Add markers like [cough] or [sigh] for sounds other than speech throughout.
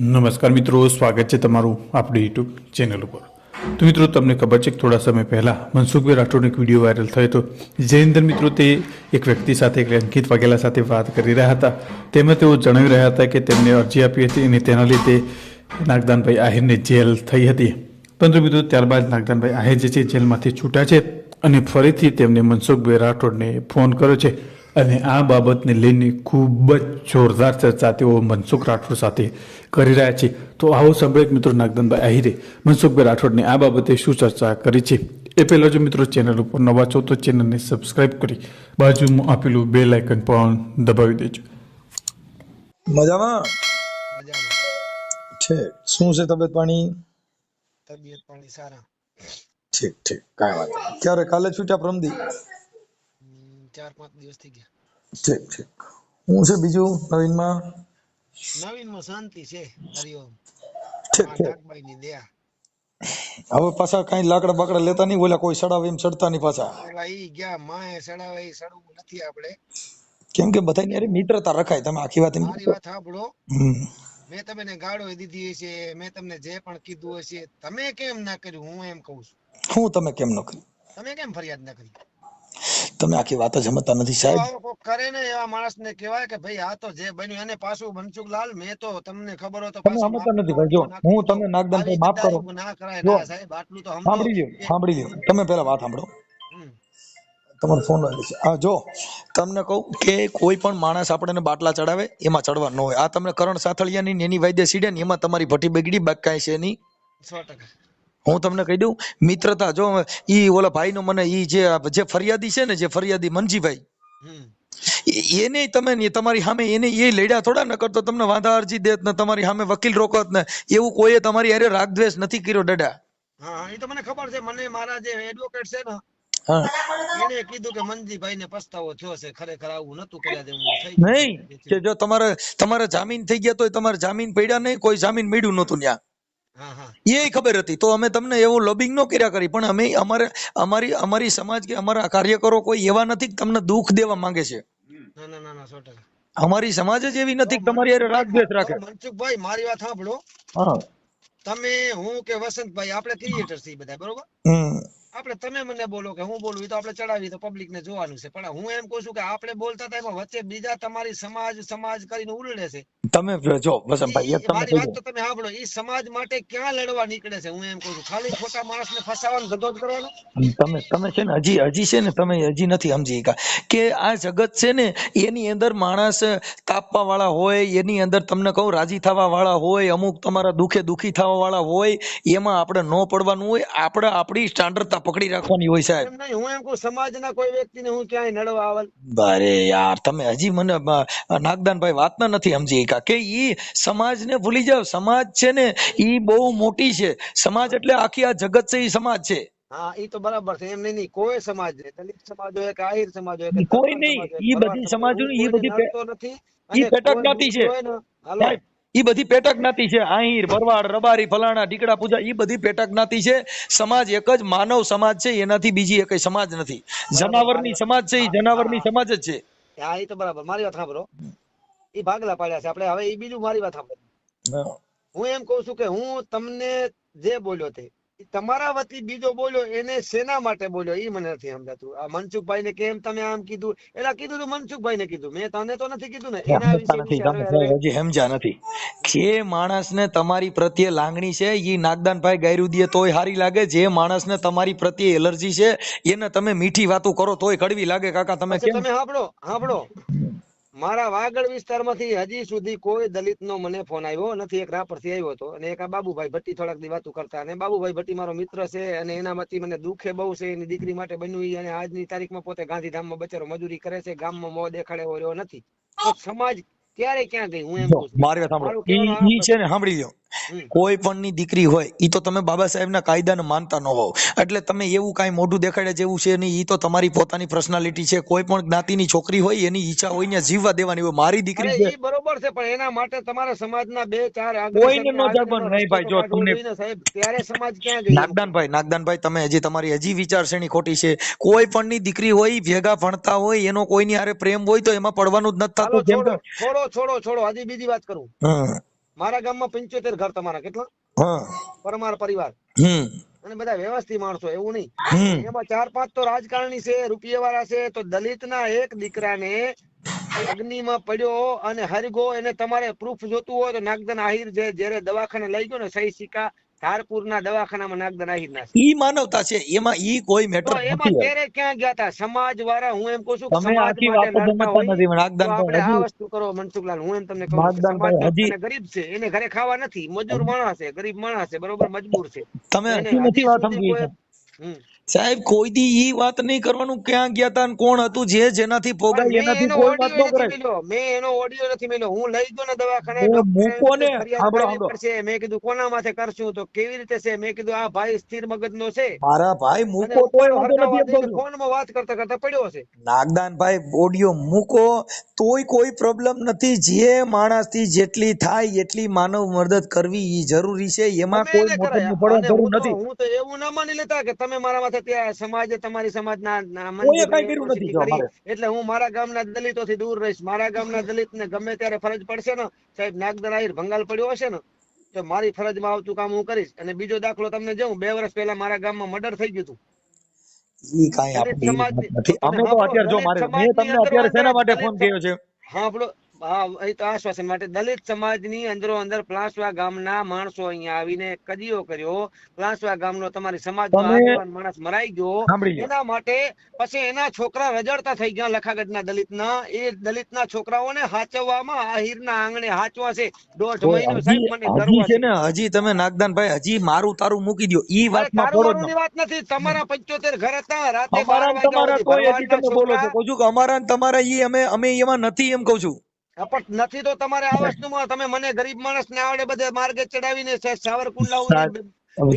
નમસ્કાર મિત્રો, સ્વાગત છે તમારું આપણી યુટ્યુબ ચેનલ ઉપર. તો મિત્રો, તમને ખબર છે કે થોડા સમય પહેલાં મનસુખભાઈ રાઠોડનો એક વીડિયો વાયરલ થયો હતો. જેની અંદર મિત્રો, તે એક વ્યક્તિ સાથે, એક અંકિત વાઘેલા સાથે વાત કરી રહ્યા હતા. તેમાં તેઓ જણાવી રહ્યા હતા કે તેમને અરજી આપી હતી અને તેના લીધે નાગદાનભાઈ આહિરને જેલ થઈ હતી. પરંતુ મિત્રો, ત્યારબાદ નાગદાનભાઈ આહિર જે છે, જેલમાંથી છૂટ્યા છે અને ફરીથી તેમને મનસુખભાઈ રાઠોડને ફોન કર્યો છે. અને આ બાબતને લઈને ખૂબ જ જોરદાર ચર્ચા તેઓ મનસુખ રાઠોડ સાથે કરી રહ્યા છે. તો આવો સાંભળે મિત્રો નાગદનભાઈ આહિરે. મનસુખભાઈ રાઠોડને આ બાબતે શું ચર્ચા કરી છે? એ પહેલાં જો મિત્રો ચેનલ ઉપર નવા છો તો ચેનલને સબસ્ક્રાઇબ કરી બાજુમાં આપેલું બે લાઇકન પણ દબાવી દેજો. મજામાં? છે શું છે તબિયત પાણી? તબિયત પાણી સારા. ઠીક ઠીક. કાંઈ વાત નહીં. ક્યારે? કાલે છૂટ્યા પ્રમદી? ચાર પાંચ દિવસ થઈ ગયા. ઠીક ઠીક. હું છે બીજું નવીનમાં? નવીનમાં શાંતિ છે હરિઓમ ઠીક ઠીક. ની દયા. હવે પાછા કઈ લાકડા બાકડા લેતા નહીં ઓલા કોઈ સડાવે એમ સડતા નહીં પાછા. ઓલા ઈ ગયા માએ સડાવે ઈ સડવું નથી આપણે. કેમ કે બધાની અરે મિત્રતા રખાય તમે આખી વાત મારી વાત સાંભળો. મેં તમને ગાળો દીધી હશે મેં તમને જે પણ કીધું હશે તમે કેમ ના કર્યું હું એમ કહું છું. હું તમે કેમ ન કર્યું? તમે કેમ ફરિયાદ ના કરી? તમે આખી વાત જ સમજતા નથી સાહેબ. કરે ને એવા માણસને કહેવાય કે ભાઈ આ તો જે બન્યું અને પાછું મનસુખલાલ મેં તો તમને ખબર હોય તો તમે સમજતા નથી ભાઈ જો હું તમને નાગદાનભાઈ ભાઈ માફ કરો. ના કરાય. ના સાહેબ આટલું તો સાંભળી લ્યો સાંભળી લ્યો. તમે પહેલા વાત સાંભળો. તમારો ફોન વાગે છે. આ જો તમને કહું કે કોઈ પણ માણસ આપણને બાટલા ચડાવે એમાં ચડવા ન હોય. આ તમને કરણ સાથળિયાની ને એની વાયદે સીડે ને એમાં તમારી ભઠ્ઠી બગડી બાકી કાંઈ છે નહીં. સો ટકા. હું તમને કહી દઉં મિત્રતા. જો ઈ ઓલા ભાઈનો મને ઈ જે જે ફરિયાદી છે ને જે ફરિયાદી મનજીભાઈ એને તમે તમારી સામે એને એ લડ્યા થોડા ન કરતો તમને વાંધા અરજી દેત ને તમારી સામે વકીલ રોકત ને એવું કોઈએ તમારી અરે રાગ દ્વેષ નથી કર્યો ડડા. હા એ તો મને ખબર છે મને મારા જે એડવોકેટ છે ને એને કીધું કે મનજીભાઈ ને પસ્તાવો થયો છે ખરેખર આવું નતું કર્યા દેવું નહીં કે જો તમારે તમારે જામીન થઈ ગયા તો તમારે જામીન પડ્યા નહીં કોઈ જામીન મળ્યું નતું ત્યાં. એ ખબર હતી. તો અમે તમને એવું લોબિંગ ન કર્યા કરી પણ અમે અમારે અમારી અમારી સમાજ કે અમારા કાર્યકરો કોઈ એવા નથી તમને દુઃખ દેવા માંગે છે. અમારી સમાજ જ એવી નથી તમારી યાર રાગ દ્વેષ રાખે મનસુખભાઈ મારી વાત સાંભળો. હા. તમે હું કે વસંતભાઈ આપણે ક્રિએટર છીએ બધા બરોબર? આપણે તમે મને બોલો કે હું બોલું એ તો આપણે ચડાવી તો પબ્લિક ને જોવાનું છે. પણ હું એમ કહું છું કે આપણે બોલતા હતા એમાં વચ્ચે બીજા તમારી સમાજ સમાજ કરીને ઉલડે છે. તમે જો વસંતભાઈ મારી વાત તો તમે સાંભળો એ સમાજ માટે ક્યાં લડવા નીકળે છે હું એમ કહું છું. ખાલી ખોટા માણસને ફસાવાનો ધંધો કરવાનો? તમે તમે છે ને હજી હજી છે ને તમે હજી નથી સમજી શકા કે આ જગત છે ને એની અંદર માણસ તાપવા વાળા હોય એની અંદર તમને કહું રાજી થવા વાળા હોય અમુક તમારા દુખે દુખી થવા વાળા હોય એમાં આપણે ન પડવાનું હોય. આપણે આપણી સ્ટાન્ડર્ડતા પકડી રાખવાની હોય સાહેબ. નહીં હું એમ કહું સમાજના કોઈ વ્યક્તિને હું ક્યાંય નડવા આવલ? અરે યાર તમે હજી મને નાગદાનભાઈ વાતના નથી સમજી કા કે ઈ સમાજને ભૂલી જાવ સમાજ છે ને ઈ બહુ મોટી છે. સમાજ એટલે આખી આ જગત છે ઈ સમાજ છે. હા ઈ તો બરાબર છે. એમ નહીં નહીં કોઈ સમાજ નહીં. દલિત સમાજ હોય કે આહિર સમાજ હોય કે કોઈ નહીં. એ ઈ બધી સમાજ ઈ બધી નથી ઈ અને પેટા જ્ઞાતિ છે. ઈ બધી પેટા જ્ઞાતિ છે. આહીર ભરવાડ રબારી ફલાણા ઢીકડા પૂજા એ બધી પેટા જ્ઞાતિ છે. સમાજ એક જ માનવ સમાજ છે એનાથી બીજી એક સમાજ નથી. જનાવરની સમાજ છે એ જનાવરની સમાજ જ છે. હા એ તો બરાબર. મારી વાત સાંભળો. એ ભાગલા પાડ્યા છે. આપણે હવે એ બીજું મારી વાત સાંભળો. હું એમ કહું છું કે હું તમને જે બોલ્યો તે તમારા વતી બીજો બોલ્યો એને સેના માટે બોલ્યો? એ મને નથી સમજાતું. આ મનસુખભાઈ ને કેમ તમે આમ કીધું એટલે કીધું તો મનસુખભાઈ ને કીધું. મેં તને તો નથી કીધું ને એના વિશે નથી હજી જે માણસને તમારી પ્રત્યે લાગણી છે એ નાગદાનભાઈ ગાયરું દે તોય હારી લાગે. જે માણસને તમારી પ્રત્યે એલર્જી છે એને તમે મીઠી વાતો કરો તોય કડવી લાગે. કાકા તમે કેમ તમે સાંભળો સાંભળો. મારા વાગડ વિસ્તારમાંથી હજી સુધી કોઈ દલિતનો મને ફોન આવ્યો નથી. એક રાપરથી આવ્યો હતો અને એક આ બાબુભાઈ ભટ્ટી થોડાક દી વાતું કરતા. અને બાબુભાઈ ભટ્ટી મારો મિત્ર છે અને એનામાંથી મને દુઃખે બહુ છે. એની દીકરી માટે બન્યું અને આજની તારીખમાં પોતે ગાંધીધામમાં બચારો મજૂરી કરે છે. ગામમાં મોં દેખાડે રહ્યો નથી. સમાજ ક્યારે ક્યાં ગઈ? હું એમ મારી વાત સાંભળો. ઈ છે ને સાંભળી લ્યો. કોઈ પણ ની દીકરી હોય ઈ તો તમે બાબા સાહેબના કાયદાને માનતા ન હોવ. એટલે તમે એવું કાંઈ મોઢું દેખાડે જેવું છે નહીં ઈ તો તમારી પોતાની પર્સનાલિટી છે. કોઈ પણ જ્ઞાતિની છોકરી હોય એની ઈચ્છા હોય ને જીવવા દેવાની હોય. મારી દીકરી છે. બરોબર છે પણ એના માટે તમારા સમાજના બે ચાર કોઈને અગ્રસરને જગવાનું નહીં ભાઈ, જો તમને- સાહેબ ત્યારે સમાજ ક્યાં ગઈ નાગદાનભાઈ નાગદાનભાઈ તમે હજી તમારી હજી વિચારસરણી ખોટી છે. કોઈ પણ ની દીકરી હોય ભેગા ભણતા હોય એનો કોઈની હારે પ્રેમ હોય તો એમાં પડવાનું જ નથી થતું. જેમ કે છોડો છોડો હજી બીજી વાત કરું. મારા ગામમાં પંચોતેર ઘર તમારા કેટલા? પરમાર પરિવાર. અને બધા વ્યવસ્થિત માણસો એવું નહીં. એમાં ચાર પાંચ તો રાજકારણી છે રૂપિયા વાળા છે તો દલિત ના એક દીકરાને અગ્નિમાં પડ્યો અને હરગો એને તમારે પ્રૂફ જોતું હોય તો નાગદન આહિર જે જ્યારે દવાખાને લઈ ગયો ને સહી સિક્કા ધારપુરના દવાખાનામાં નાગ નાખી નાખે. ઈ માનવતા છે. એમાં ઈ કોઈ મેટર એમાં ત્યારે ક્યાં ગયા હતા સમાજ વાળા હું એમ કહું છું સમાજ નથી. તો આપણે આ વસ્તુ કરો મનસુખલાલ. હું એમ તમને કહું સમાજ હજી- ગરીબ છે. એને ઘરે ખાવા નથી. મજૂર માણસ છે ગરીબ માણસ છે બરોબર? મજબૂર છે. તમે નથી વાત સમજી. સાહેબ કોઈ દી ઈ વાત નહીં કરવાનું. ક્યાં ગયા તા કોણ હતું જે જેનાથી ભોગાય એનાથી કોઈ વાત ન કરાય મેં એનો ઓડિયો નથી મેલ્યો. હું લઈ ગયો ને દવાખાને. મૂકો ને. સાંભળો, સાંભળો. મેં કીધું કોના માથે કરશું? તો કેવી રીતે છે? મેં કીધું આ ભાઈ સ્થિર મગજનો છે. મારા ભાઈ મૂકો તોય વાંધો નથી. ફોનમાં વાત કરતા કરતા પડ્યો છે નાગદાન ભાઈ ઓડિયો મૂકો. તોય કોઈ પ્રોબ્લેમ નથી. જે માણસથી જેટલી થાય એટલી માનવ મદદ કરવી ઈ જરૂરી છે. એમાં કોઈ મોટું કરાય. જરૂર નથી. હું તો એવું ના માની લેતા કે તમે મારા માથે ત્યાં સમાજે તમારી સમાજના ના. એટલે હું મારા ગામના દલિતોથી દૂર રહીશ. મારા ગામના દલિતને ગમે ત્યારે ફરજ પડશે ને સાહેબ નાગદર આહિર ભંગાલ પડ્યો હશે ને તો મારી ફરજમાં આવતું કામ હું કરીશ. અને બીજો દાખલો તમને જઉં. બે વર્ષ પહેલા મારા ગામમાં મર્ડર થઈ ગયું હતું. ઈ કાંઈ આપણી નથી. અમે તો અત્યારે જો મારે મેં તમને અત્યારે શેના માટે ફોન કર્યો છે? હા આપણો એ તો આશ્વાસન માટે દલિત સમાજની અંદરો અંદર પ્લાસવા ગામના માણસો અહીંયા આવીને કદીઓ કર્યો. પ્લાસવા ગામનો તમારી સમાજનો માણસ મરાઈ ગયો. એના માટે પછી એના છોકરા રજડતા થઈ ગયા લખાગઢના દલિતના. એ દલિતના છોકરાઓને હાચવવામાં આહિરના આંગણે હાચવા છે. દોઢ મહિનો સાહેબ મને હજી ગર્વ છે ને હજી તમે નાગદાનભાઈ હજી મારું તારું મૂકી દ્યો. ઈ વાતમાં પડો. વાત નથી. તમારા પંચોતેર ઘર હતા. રાતે અમારા બાર ને તમારા કોઈ તમે બોલો છો. કહું છું કે અમારા તમારા ઈ અમે અમે એમાં નથી એમ કહું છું. પણ નથી તો તમારે આ વસ્તુમાં તમે મને ગરીબ માણસ ને આવડે બધે માર્ગે ચડાવીને સાવરકુંડલા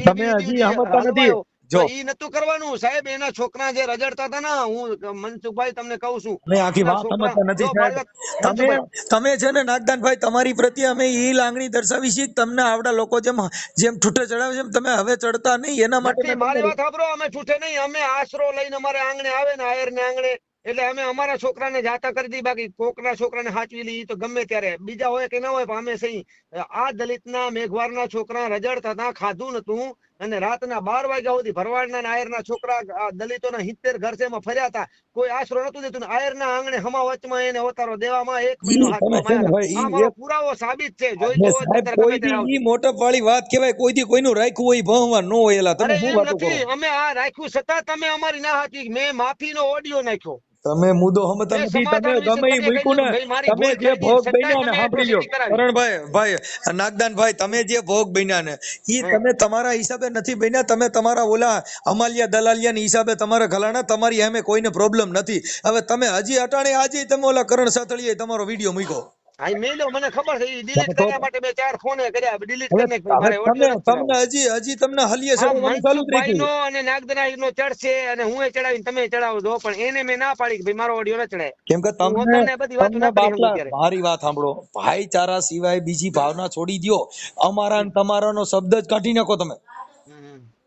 તમે હજી સમજતા નથી. જો. ઈ નતું કરવાનું. સાહેબ એના છોકરા જે રજડતા હતા ને હું મનસુખભાઈ તમને કહું છું. અમે આખી વાત સમજતા નથી સાહેબ. તમે તમે છે ને નાગદાનભાઈ તમારી પ્રત્યે અમે ઈ લાગણી દર્શાવી છે તમને આવડા લોકો જેમ જેમ ઠૂઠે ચડાવે છે તમે હવે ચડતા નહીં. એના માટે મારી વાત સાંભળો. અમે છૂટે નહીં. અમે આશરો લઈને અમારે આંગણે આવે ને આયર ને આંગણે. એટલે અમે અમારા છોકરાને જાતા કરી દી બાકી કોકના છોકરાને હાચવી લઈએ તો ગમે ત્યારે. બીજા હોય કે ના હોય પણ અમે સહી આ દલિતના મેઘવારના છોકરા રજડતા હતા ખાધું નતું અને રાતના બાર વાગ્યા સુધી ભરવાડના ને આયરના છોકરા દલિતોના સિત્તેર ઘર છે એમાં ફર્યા હતા. કોઈ આશરો નતું દેતું આયરના આંગણે હમા વચમાં એને અવતારો દેવામાં એક મહિનો પુરાવો સાબિત છે. જોઈ મોટપ વાળી વાત કહેવાય કોઈ દી કોઈનું રાખ્યું હોય ભણવા ન હોય એલા. તમે શું વાતો કરો? નથી અમે આ રાખ્યું છતાં તમે અમારી ના હતી મેં માફીનો ઓડિયો નાખ્યો. તમે મુદ્દો સમજતા નથી તમે ગમે ઈ મૂક્યું ને તમે જે ભોગ બન્યા ને સાંભળી લ્યો. કરણભાઈ ભાઈ નાગદાન ભાઈ તમે જે ભોગ બન્યા ને ઈ તમે તમારા હિસાબે નથી બન્યા તમે તમારા ઓલા અમાલિયા દલાલિયા ની હિસાબે તમારા ઘલાણા તમારી એમે કોઈને પ્રોબ્લેમ નથી. હવે તમે હજી અટાણે આજે તમે ઓલા કરણ સાથળીએ તમારો વીડિયો મૂક્યો. હા, મેલ્યો મને ખબર છે ઈ delete કરવા માટે મેં ચાર ફોને કર્યા delete હવે કરી નાખ ભાઈ, મારે હવે audio તમે નથી ચડાવવો. તમને હજી હજી તમને હલીએ હા, ચડવાનું ચાલુ જ મનસુખભાઈનો રાખ્યું અને નાગદનાઈનો ચડશે અને હું ચડાવીને તમે ચડાવો છો પણ એને મેં ના પાડી કે ભાઈ મારો ઓડિયો ન ચડાય. કેમ કે તમને તમને બધી વાતો ના. મારી વાત સાંભળો. ભાઈચારા સિવાય બીજી ભાવના છોડી દ્યો. અમારા તમારા તમારાનો શબ્દ જ કાઢી નાખો તમે.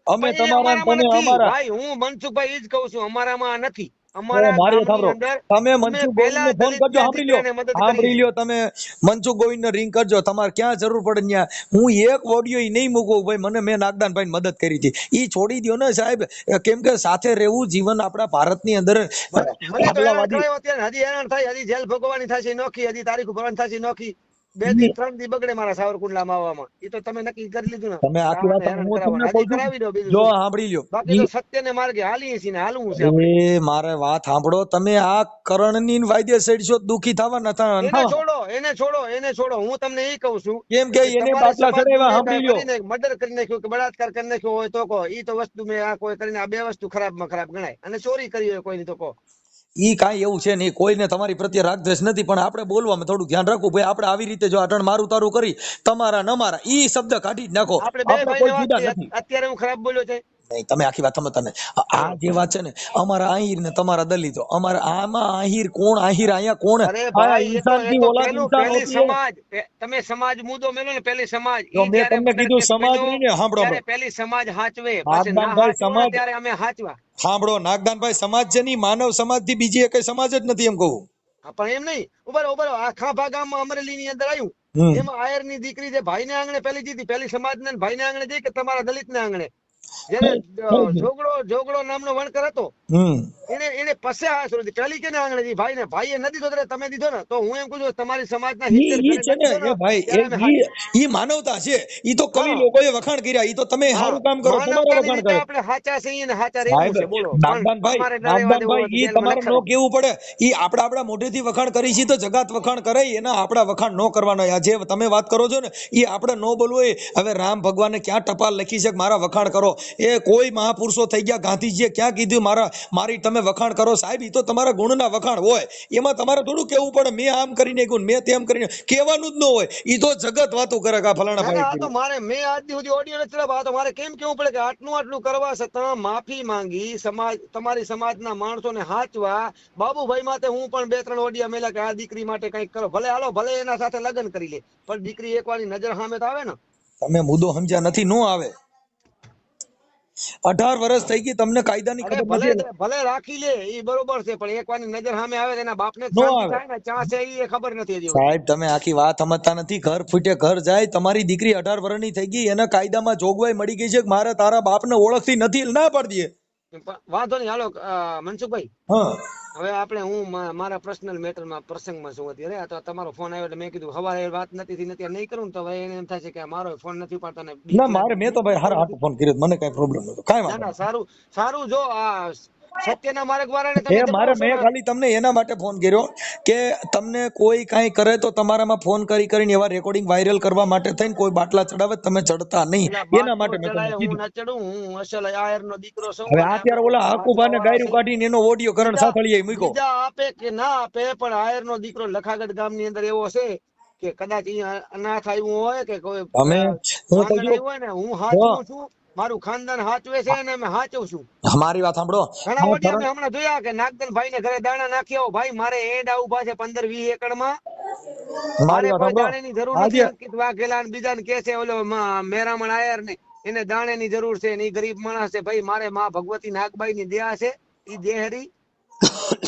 અમે તમારા ને તમે. અમારા ભાઈ હું મનસુખભાઈ ઈ જ કહું છું અમારામાં નથી. તમે ફોન કરજો સાંભળી લ્યો. સાંભળી લ્યો તમે. રિંગ કરજો. તમારે ક્યાં જરૂર પડે ત્યાં. હું એક ઓડિયો નહીં મૂકું. ભાઈ મને મેં નાગદાનભાઈ મદદ કરી હતી. ઈ છોડી દ્યો ને સાહેબ. કેમ કે સાથે રહેવું જીવન આપણા ભારતની અંદર હજી હેરાન થાય. હજી જેલ ભોગવવાની થશે નોખી. હજી તારીખ ભરવાની થશે નોખી. બે દી ત્રણ દી બગડે મારા સાવરકુંડલામાં આવવામાં. એ તો તમે નક્કી કરી લીધું ને. તમે આખી વાત કરાવી દો બીજું જો સાંભળી લ્યો. બાકી તો સત્યને માર્ગે હાલીએ છીએ ને હાલવું છે એ મારે વાત સાંભળો તમે આ કરણની વાયદે સડશો દુખી થવા એને છોડો એને છોડો એને છોડો. હું તમને એ કહું છું કેમ કે એને બાટલા ચડાવ્યા સાંભળી લ્યો. મર્ડર કરી નાખ્યો કે બળાત્કાર કરી નાખ્યો હોય તો કહો. ઈ તો વસ્તુ મેં આ કોઈ કરીને આ બે વસ્તુ ખરાબમાં ખરાબ ગણાય. અને ચોરી કરી હોય કોઈની તો કહો. ઈ કાંઈ એવું છે નહીં કોઈને તમારી પ્રત્યે રાગદ્વેષ નથી પણ આપણે બોલવામાં થોડું ધ્યાન રાખવું ભાઈ આપણે આવી રીતે જો અટણ મારું તારું કરી તમારા ન મારા ઈ શબ્દ કાઢી જ નાખો. આપણે કોઈ અત્યારે હું ખરાબ બોલ્યો છે. નહીં તમે આખી વાત સમજતા નહીં આ જે વાત છે ને અમારા આહિર ને તમારા દલિતો અમારા આમાં આહિર કોણ આહિર અહીંયા કોણ. સમાજ તમે સમાજ મુદ્દો મેલો ને પેલી સમાજ. મેં તમને કીધું સમાજ નહીં ને, સાંભળો પેલી સમાજ હાચવે નાગદાનભાઈ સમાજ- ત્યારે અમે હાચવા. સાંભળો નાગદાનભાઈ સમાજ છે નહીં માનવ સમાજથી બીજી એક સમાજ જ નથી એમ કહું. હા, પણ એમ નહીં. ઊભા ઊભા રહો. આ ખાંભા ગામમાં અમરેલી ની અંદર આવ્યું એમાં આયરની દીકરી જે ભાઈ ને આંગણે પેલી જીતી પેલી સમાજ ને ભાઈ ને આંગણે જઈ કે તમારા દલિત ને આંગણે? જેને જોગડો જોગડો નામનો વણકર હતો. એને એને પસે આ સુધી. પેલી કેને આંગણે ભાઈ ને ભાઈએ ન દીધો તમે દીધો ને? તો હું એમ કહું છું તમારી સમાજના ઘરે છે ને એ ભાઈ ઈ માનવતા છે. ઈ તો કવિ લોકોએ વખાણ કર્યા. ઈ તો તમે સારું કામ કરો તમારો વખાણ કરો. આપણે સાચા છે ને સાચા રહેવું છે બોલો. નાગદાનભાઈ નાગદાનભાઈ ઈ તમારે નો કેવું પડે. ઈ આપડા આપડા મોઢેથી વખાણ કરી છે તો જગાત વખાણ કરે એના આપડા વખાણ નો કરવાના આ જે તમે વાત કરો છો ને ઈ આપણે નો બોલવું હોય. હવે રામ ભગવાને ક્યાં ટપાલ લખી છે મારા વખાણ કરો? એ કોઈ મહાપુરુષો થઈ ગયા. ગાંધીજીએ ક્યાં કીધું મારા મારી તમે વખાણ કરો. સાહેબ એ તો તમારા ગુણના વખાણ હોય. એમાં તમારે થોડું કેવું પડે. મેં આમ કરીને ગુણ મેં તેમ કરીને. કહેવાનું જ ન હોય. એ તો જગત વાતો કરે કે ફલાણા ભાઈ તો મારે મેં આજ સુધી ઓડિયો નથી ચલાવ્યો. તો મારે કેમ કેવું પડે કે આટલું આટલું કરવા છતાં માફી માંગી સમાજ તમારી સમાજના માણસોને હાચવા. બાબુભાઈ માટે હું પણ બે ત્રણ ઓડિયા મેલા કે આ દીકરી માટે કંઈક કરો. ભલે હાલો ભલે એના સાથે લગ્ન કરી લે. પણ દીકરી એકવાર નજર સામે તો આવે ને. તમે મુદ્દો સમજ્યા નથી નો આવે. અઢાર વર્ષ થઈ ગઈ તમને કાયદાની ખબર ભલે રાખી લે એ બરોબર છે પણ એકવારની નજર સામે આવે એના બાપને નો શાંતિ આવે. થાય ને ચા છે એ ખબર નથી સાહેબ તમે આખી વાત સમજતા નથી ઘર ફૂટે ઘર જાય તમારી દીકરી અઢાર વર્ષની થઈ ગઈ એના કાયદામાં જોગવાઈ મળી ગઈ છે કે મારે તારા બાપને ઓળખતી નથી ના પાડી પણ વાંધો નહીં. હાલો મનસુખભાઈ. હવે આપણે હું મારા પર્સનલ મેટરમાં પ્રસંગમાં છું અત્યારે. આ તો તમારો ફોન આવ્યો એટલે મેં કીધું હવારે વાત નથી થઈ અત્યારે નહીં કરું તો હવે એને એમ થાય છે કે મારો ફોન નથી પાડતા ને ના મારે મેં તો ભાઈ હારા હાટુ ફોન કર્યો મને કઈ પ્રોબ્લેમ નતો કાઈ ના ના સારું સારું જો આ સત્યના માર્ગ વાળાને તમે મારે મેં ખાલી તમને એના માટે ફોન કર્યો કે તમને કોઈ કાંઈ કરે તો તમારામાં ફોન કરી કરીને એવા રેકોર્ડિંગ વાયરલ કરવા માટે થઈને કોઈ બાટલા ચડાવે તમે ચડતા નહીં. એના માટે મેં તમને કીધું. ના ચડું હું અસલ આયરનો દીકરો છું હવે અત્યારે ઓલા હાકુભાને ગાયરું કાઢીને એનો ઓડિયો કરણ સાથળીએ મૂક્યો આપે કે ના આપે પણ આયરનો દીકરો લખાગઢ ગામની અંદર એવો છે કે કદાચ અહીંયા અનાથ આવ્યું હોય કે કોઈ અમે હું તો હોય ને હું હાથ છું. મારું ખાનદાન હાચવે છે અને અમે હાચવું છું મારી વાત સાંભળો. ઘણા ઓડિયા મેં હમણાં જોયા કે નાગદન ભાઈ ને ઘરે દાણા નાખી આવો ભાઈ મારે એડા ઊભા છે પંદર વીસ એકડમાં મારી કોઈ સાંભળો. દાણેની જરૂર નથી. અંકિત વાઘેલા ને બીજાને કે છે ઓલો મેરામણ આયર ને એને દાણે ની જરૂર છે ને ગરીબ માણસ છે. ભાઈ મારે માં ભગવતી નાગબાઈ ની દયા છે. ઈ દેહરી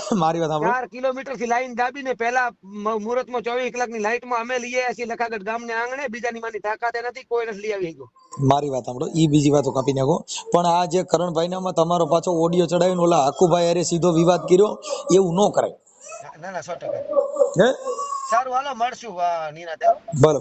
[laughs] મારી વાત સાંભળો. 4 કિલોમીટરથી લાઈન દાબીને પહેલા મુહૂર્તમાં ચોવીસ કલાકની લાઈટમાં અમે લઈ આવ્યા છીએ લખાગઢ ગામને આંગણે બીજાની માની તાકાત નથી કોઈ નથી લઈ આવી ગયો મારી વાત સાંભળો ઈ બીજી વાતો કાપી નાખો. પણ આ જે કરણભાઈ નામાં તમારો પાછો ઓડિયો ચડાવીને ઓલા હાકુભાઈ અરે સીધો વિવાદ કર્યો એવું ન કરાય. ના ના સો ટકા. હે? સારું હાલો મળશું નીના બરાબર